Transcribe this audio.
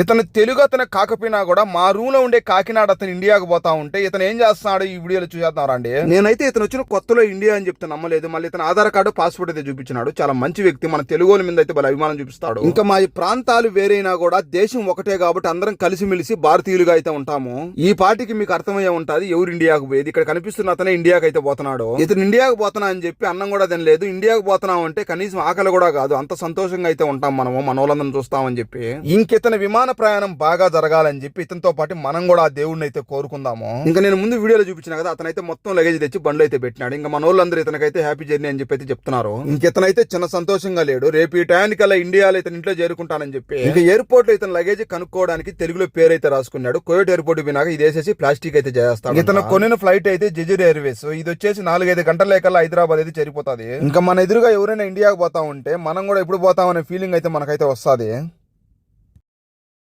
ఇతను తెలుగు అతను కాకపోయినా కూడా మా రూమ్లో ఉండే కాకినాడ అతను ఇండియాకు పోతా ఉంటే ఇతను ఏం చేస్తున్నాడు ఈ వీడియోలో చూసేద్దాం రండి. నేనైతే ఇతను వచ్చిన కొత్తలో ఇండియా అని చెప్తే నమ్మలేదు. మళ్ళీ ఇతను ఆధార్ కార్డు పాస్పోర్ట్ అయితే చూపించినాడు. చాలా మంచి వ్యక్తి. మన తెలుగు వాళ్ళ మీద అయితే బల అభిమానం చూపిస్తాడు. ఇంకా మా ఈ ప్రాంతాలు వేరైనా కూడా దేశం ఒకటే కాబట్టి అందరం కలిసిమెలిసి భారతీయులుగా అయితే ఉంటాము. ఈ పార్టీకి మీకు అర్థమయ్యే ఉంటది ఎవరు ఇండియాకు పోయేది? ఇక్కడ కనిపిస్తున్న అతనే ఇండియాకి అయితే పోతున్నాడు. ఇతను ఇండియాకు పోతున్నా అని చెప్పి అన్నం కూడా తినలేదు. ఇండియాకు పోతున్నాం అంటే కనీసం ఆకలి కూడా కాదు. అంత సంతోషంగా అయితే ఉంటాం మనము. మన వాళ్ళందరం చూస్తామని చెప్పి. ఇంకితని విమాన ప్రయాణం బాగా జరగాలని చెప్పి ఇతనితో పాటు మనం కూడా ఆ దేవుడిని అయితే కోరుకుందాము. ఇంకా నేను ముందు వీడియోలో చూపించిన కదా అతనైతే మొత్తం లగేజ్ తెచ్చి బండ్లు అయితే పెట్టినాడు. ఇంకా మన వాళ్ళందరూ ఇతనికైతే హ్యాపీ జర్నీ అని చెప్పి అయితే చెప్తున్నారు. ఇంకితనైతే చిన్న సంతోషంగా లేడు. రేపు ఈ టయానికల్లా ఇండియాలో ఇతను ఇంట్లో చేరుకుంటానని చెప్పి. ఇంకా ఎయిర్పోర్ట్లో ఇతను లగేజ్ కనుక్కోవడానికి తెలుగులో పేరు అయితే రాసుకున్నాడు. కోవిడ్ ఎయిర్పోర్ట్ పోయినాక ఇది వేసేసి ప్లాస్టిక్ అయితే చేస్తాడు ఇతను కొనిన ఫ్లైట్ అయితే జెజూర్ ఎయిర్వేస్ ఇది వచ్చేసి నాలుగైదు గంటల లేకల్లా హైదరాబాద్ అయితే చేరిపోతుంది. ఇంకా మన ఎదురుగా ఎవరైనా ఇండియాకు పోతా ఉంటే మనం కూడా ఎప్పుడు పోతామనే ఫీలింగ్ అయితే మనకైతే వస్తుంది.